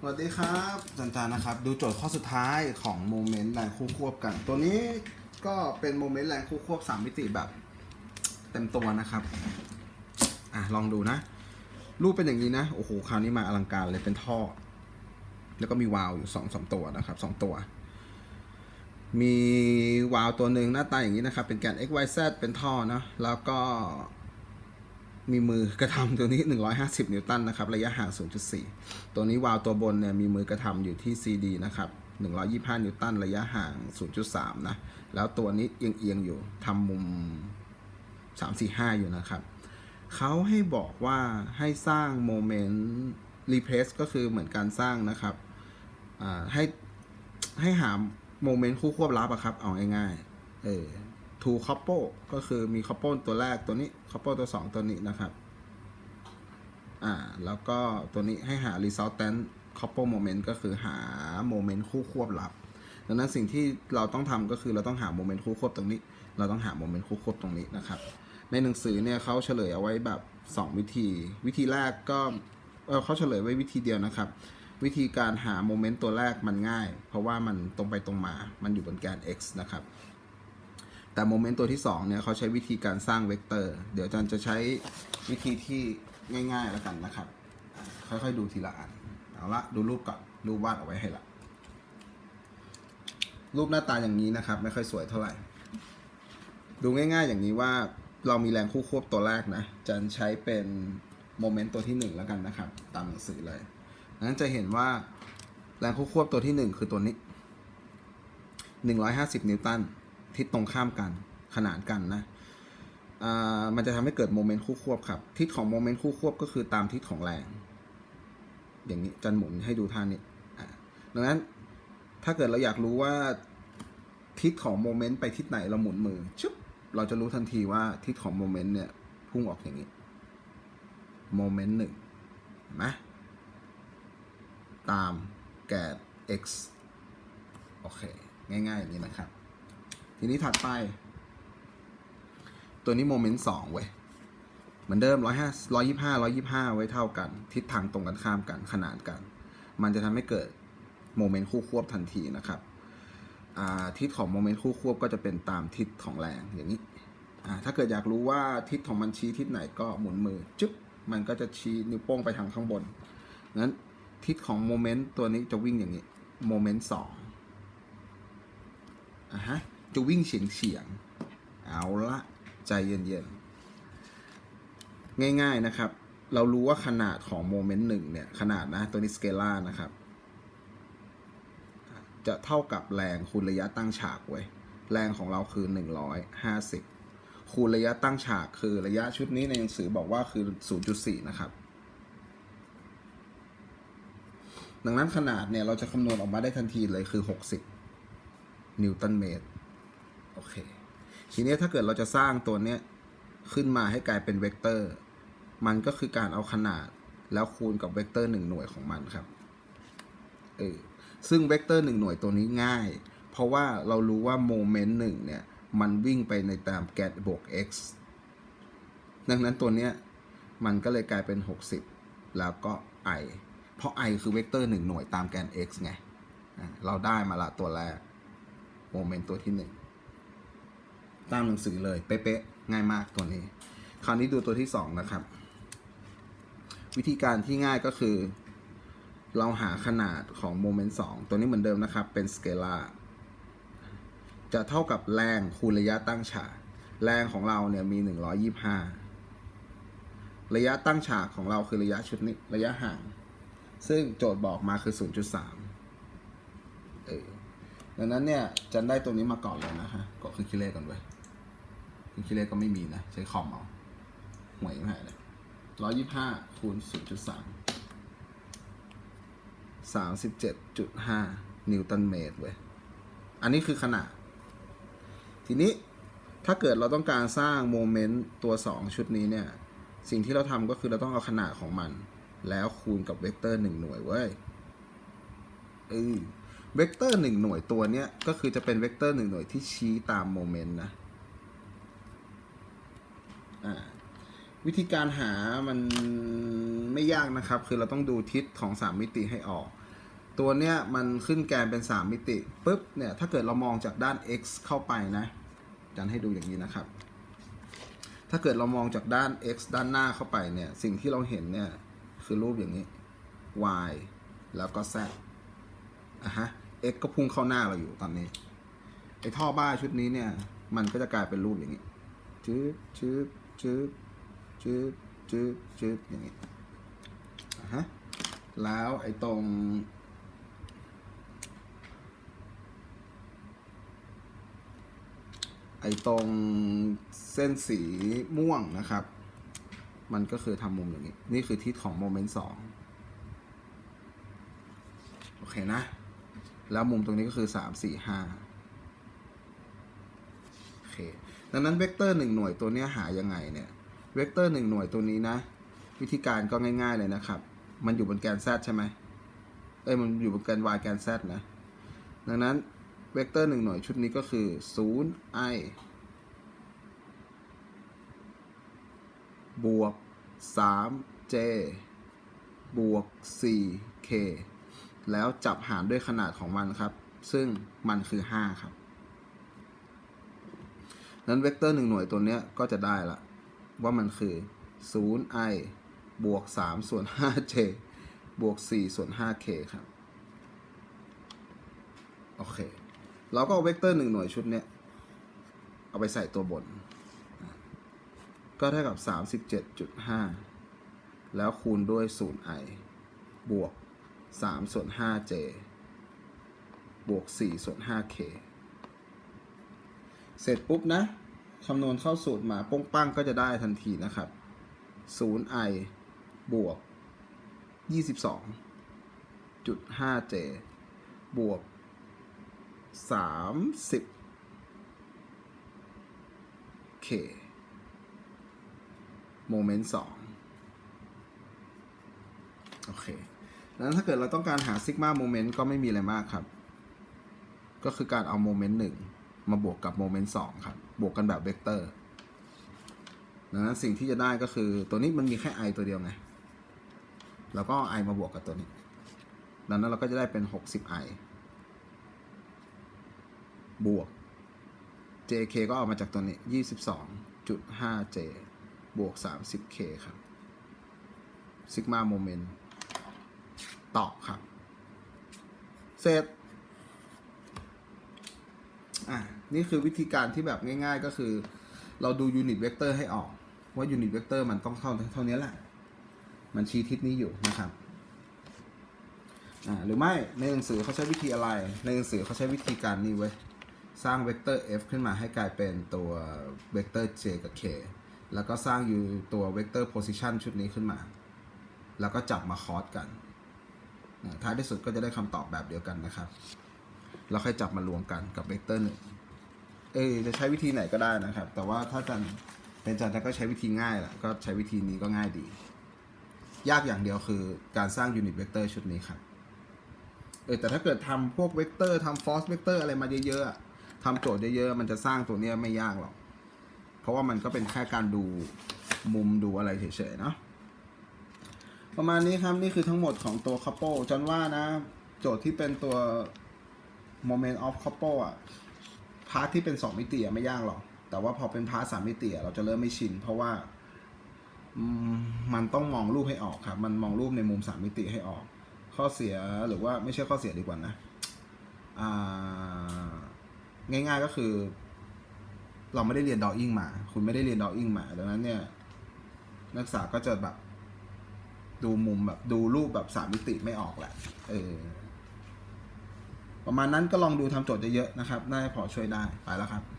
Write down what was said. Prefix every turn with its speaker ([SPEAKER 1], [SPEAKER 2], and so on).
[SPEAKER 1] สวัสดีครับจันจานะครับ ดูโจทย์ข้อสุดท้ายของโมเมนต์แรงคู่ควบกัน ตัวนี้ก็เป็นโมเมนต์แรงคู่ควบสามมิติแบบเต็มตัวนะครับ อะ ลองดูนะ รูปเป็นอย่างนี้นะ โอ้โห คราวนี้มาอลังการเลยเป็นท่อ แล้วก็มีวาล์วอยู่สองสตัวนะครับสองตัว มีวาล์วตัวหนึ่งหน้าตาอย่างนี้นะครับ เป็นแกน x y z เป็นท่อเนะแล้วก็ มีมือกระทำตัวนี้ 150 นิวตันนะครับ ระยะห่าง 0.4 ตัวนี้วาล์วตัวบนเนี่ยมีมือกระทำอยู่ที่ CD นะครับ 125 นิวตัน ระยะห่าง 0.3 นะ แล้วตัวนี้เอียงๆอยู่ทำมุม 345 อยู่นะครับ เขาให้บอกว่าให้สร้างโมเมนต์รีเพรสก็คือเหมือนการสร้างนะครับ ให้ให้หาโมเมนต์คู่ควบลับอะครับ เอาง่ายๆ เออ ทูคัพโปก็คือมีคัพโปตัวแรกตัวนี้คัพโปตัวสองตัวนี้นะครับ อ่า แล้วก็ตัวนี้ให้หา resultant couple moment ก็คือหาโมเมนต์คู่ควบลับ ดังนั้นสิ่งที่เราต้องทำก็คือเราต้องหาโมเมนต์คู่ควบตรงนี้ เราต้องหาโมเมนต์คู่ควบตรงนี้นะครับ ในหนังสือเนี่ยเขาเฉลยเอาไว้แบบ 2 วิธี วิธีแรกก็เออเขาเฉลยไว้วิธีเดียวนะครับวิธีการหาโมเมนต์ตัวแรกมันง่าย เพราะว่ามันตรงไปตรงมา มันอยู่บนแกน x นะครับ แต่โมเมนต์ตัวที่2เนี่ยเขาใช้วิธีการสร้างเวกเตอร์ เดี๋ยวอาจารย์จะใช้วิธีที่ง่ายๆแล้วกันนะครับ ค่อยๆดูทีละอัน เอาละดูรูปก่อน รูปวาดเอาไว้ให้ละ รูปหน้าตาอย่างนี้นะครับ ไม่ค่อยสวยเท่าไหร่ ดูง่ายๆอย่างนี้ว่าเรามีแรงคู่ควบตัวแรกนะจันใช้เป็นโมเมนต์ตัวที่หนึ่งแล้วกันนะครับ ตามหนังสือเลยนั้นจะเห็นว่าแรงคู่ควบตัวที่หนึ่งคือตัวนี้ 150 นิวตัน ทิศตรงข้ามกันขนานกันนะมันจะทำให้เกิดโมเมนต์คู่ควบครับ ทิศของโมเมนต์คู่ควบก็คือตามทิศของแรง อย่างนี้จันหมุนให้ดูท่านี้ดังนั้นถ้าเกิดเราอยากรู้ว่าทิศของโมเมนต์ไปทิศไหนเราหมุนมือชุบเราจะรู้ทันทีว่าทิศของโมเมนต์เนี่ยพุ่งออกอย่างนี้โมเมนต์หนึ่งนไหมตามแกน x โอเค ง่ายๆอย่างนี้นะครับ ทีนี้ถัดไป ตัวนี้โมเมนต์สองเว้ยเหมือนเดิมร้อยห้าร้อยยี่ห้าร้อยยี่ห้าไว้เท่ากัน ทิศทางตรงกันข้ามกันขนานกัน มันจะทำให้เกิดโมเมนต์คู่ควบทันทีนะครับทิศของโมเมนต์คู่ควบก็จะเป็นตามทิศของแรงอย่างนี้ถ้าเกิดอยากรู้ว่าทิศของมันชี้ทิศไหนก็หมุนมือจุ๊บมันก็จะชี้นิ้วโป้งไปทางข้างบนงั้นทิศของโมเมนต์ตัวนี้จะวิ่งอย่างนี้โมเมนต์สองอะฮะ จะวิ่งเฉียงเฉียงเอาละใจเย็นๆ ง่ายๆนะครับ เรารู้ว่าขนาดของโมเมนต์หนึ่งเนี่ย ขนาดนะ ตัวนี้สเกลานะครับ จะเท่ากับแรงคูณระยะตั้งฉากไว้ แรงของเราคือ 150 คูณระยะตั้งฉากคือระยะชุดนี้ในหนังสือบอกว่าคือ 0.4 นะครับ ดังนั้นขนาดเนี่ย เราจะคำนวณออกมาได้ทันทีเลยคือ 60 นิวตันเมตร โอเค ทีนี้ถ้าเกิดเราจะสร้างตัวเนี้ยขึ้นมาให้กลายเป็นเวกเตอร์ มันก็คือการเอาขนาดแล้วคูณกับเวกเตอร์หนึ่งหน่วยของมันครับ เออ ซึ่งเวกเตอร์หนึ่งหน่วยตัวนี้ง่าย เพราะว่าเรารู้ว่าโมเมนต์หนึ่งเนี่ย มันวิ่งไปในตามแกนบวก x ดังนั้นตัวเนี้ยมันก็เลยกลายเป็น 60 แล้วก็ i เพราะ i คือเวกเตอร์หนึ่งหน่วยตามแกน x ไง เราได้มาละตัวแรก โมเมนต์ตัวที่หนึ่ง ตามหนังสือเลยเป๊ะๆง่ายมากตัวนี้ คราวนี้ดูตัวที่สองนะครับ วิธีการที่ง่ายก็คือ เราหาขนาดของโมเมนต์สองตัวนี้เหมือนเดิมนะครับ เป็นสเกลาจะเท่ากับแรงคูณระยะตั้งฉากแรงของเราเนี่ยมี 125 ระยะตั้งฉากของเราคือระยะชุดนี้ระยะห่าง ซึ่งโจทย์บอกมาคือ 0.3 เออดังนั้นเนี่ยจันได้ตัวนี้มาก่อนเลยนะฮะกดเครื่องคิดเลขก่อนไว้ย องคิเลขก็ไม่มีนะ ใช้คอมเอาห่วยไม่หายเลยร้อยยี่ห้าคูณศูนย์จุดสามสามสิบเจ็ดจุดห้านิวตันเมตรเว้ย อันนี้คือขนาด ทีนี้ถ้าเกิดเราต้องการสร้างโมเมนต์ตัวสองชุดนี้เนี่ย สิ่งที่เราทำก็คือเราต้องเอาขนาดของมัน แล้วคูณกับเวกเตอร์หนึ่งหน่วยเว้ยเออเวกเตอร์หนึ่งหน่วยตัวเนี้ยก็คือจะเป็นเวกเตอร์หนึ่งหน่วยที่ชี้ตามโมเมนต์นะ วิธีการหามันไม่ยากนะครับ คือเราต้องดูทิศของสามมิติให้ออก ตัวเนี้ยมันขึ้นแกนเป็น 3 มิติปุ๊บเนี่ยถ้าเกิดเรามองจากด้าน x เข้าไปนะจันให้ดูอย่างนี้นะครับ ถ้าเกิดเรามองจากด้าน x ด้านหน้าเข้าไปเนี่ยสิ่งที่เราเห็นเนี่ยคือรูปอย่างนี้ y แล้วก็ z อะฮะ x ก็พุ่งเข้าหน้าเราอยู่ตอนนี้ไอ้ท่อบ้าชุดนี้เนี่ยมันก็จะกลายเป็นรูปอย่างนี้ชืบชืบ ชืบชืบชืบชืบอย่างนี้ฮะแล้วไอ้ตรงไอ้ตรงเส้นสีม่วงนะครับ มันก็คือทำมุมอย่างนี้ นี่คือทิศของโมเมนต์สองโอเคนะ แล้วมุมตรงนี้ก็คือสามสี่ห้าโอเค ดังนั้นเวกเตอร์หนึ่งหน่วยตัวนี้หายังไงเนี่ย เวกเตอร์หนึ่งหน่วยตัวนี้นะ วิธีการก็ง่าย ๆเลยนะครับ มันอยู่บนแกน z ใช่ไหมเอ้ยมันอยู่บนแกน y แกน z นะ ดังนั้นเวกเตอร์หนึ่งหน่วยชุดนี้ก็คือ0 i บวก 3 j บวก 4 k แล้วจับหารด้วยขนาดของมันครับ ซึ่งมันคือ 5 ครับ นั้นเวกเตอร์หนึ่งหน่วยตัวเนี้ยก็จะได้ละ ว่ามันคือ 0 i บวก 3 ส่วน 5 j บวก 4 ส่วน 5 k ครับ โอเค เราก็เอาเวกเตอร์หนึ่งหน่วยชุดเนี้ย เอาไปใส่ตัวบน ก็เท่ากับ 37.5 แล้วคูณด้วย 0i บวก 3 ส่วน 5j บวก 4 ส่วน 5k เสร็จปุ๊บนะคำนวณเข้าสูตรมาป้งปั้งก็จะได้ทันทีนะครับ 0i บวก 22.5j บวก 30k โมเมนต์สองโอเคแล้วถ้าเกิดเราต้องการหาซิกมาโมเมนต์ก็ไม่มีอะไรมากครับ ก็คือการเอาโมเมนต์หนึ่ง มาบวกกับโมเมนต์สองครับ บวกกันแบบเวกเตอร์ดังนั้นสิ่งที่จะได้ก็คือตัวนี้มันมีแค่ i ตัวเดียวไง แล้วก็ i มาบวกกับตัวนี้ ดังนั้นเราก็จะได้เป็น 60i บวก JK ก็ออกมาจากตัวนี้ 22.5J บวก 30K ครับซิกมาโมเมนต์ตอบครับ เสร็จ อะนี่คือวิธีการที่แบบง่ายๆ ก็คือ เราดูยูนิตเวกเตอร์ให้ออก ว่ายูนิตเวกเตอร์มันต้องเท่าเท่านี้แหละ มันชี้ทิศนี้อยู่นะครับอ่าหรือไม่ในหนังสือเขาใช้วิธีอะไร ในหนังสือเขาใช้วิธีการนี้เว้สร้างเวกเตอร์ f ขึ้นมาให้กลายเป็นตัวเวกเตอร์ j กับ k แล้วก็สร้างอยู่ตัวเวกเตอร์ position ชุดนี้ขึ้นมา แล้วก็จับมาคอสกันอ่าท้ายที่สุดก็จะได้คำตอบแบบเดียวกันนะครับ แล้วค่อยจับมารวมกันกับเวกเตอร์หนึ่งเอยจะใช้วิธีไหนก็ได้นะครับ แต่ว่าถ้าจันเป็นจันก็ใช้วิธีง่ายแหละก็ใช้วิธีนี้ก็ง่ายดี ยากอย่างเดียวคือการสร้างยูนิตเวกเตอร์ชุดนี้ครับเออแต่ถ้าเกิดทำพวกเวกเตอร์ทำฟอสเวกเตอร์อะไรมาเยอะๆอะทำโจทย์เยอะๆ มันจะสร้างตัวเนี้ยไม่ยากหรอก เพราะว่ามันก็เป็นแค่การดูมุมดูอะไรเฉยๆเนาะประมาณนี้ครับ นี่คือทั้งหมดของตัว couple จันว่านะ โจทย์ที่เป็นตัว moment of couple อะพาร์ทที่เป็น 2 มิติอะไม่ยากหรอก แต่ว่าพอเป็นพาร์ทสามมิติอะเราจะเริ่มไม่ชิน เพราะว่ามันต้องมองรูปให้ออกครับ มันมองรูปในมุมสามมิติให้ออก ข้อเสียหรือว่าไม่ใช่ข้อเสียดีกว่านะาง่ายๆก็คือ เราไม่ได้เรียนดออิ่งมา คุณไม่ได้เรียนดออิ่งมา ดังนั้นเนี่ย นักศึกษาก็จะแบบ ดูมุมแบบดูรูปแบบสามมิติไม่ออกแหละ เออ ประมาณนั้นก็ลองดูทำโจทย์เยอะๆนะครับน่าจะพอช่วยได้ไปแล้วครับ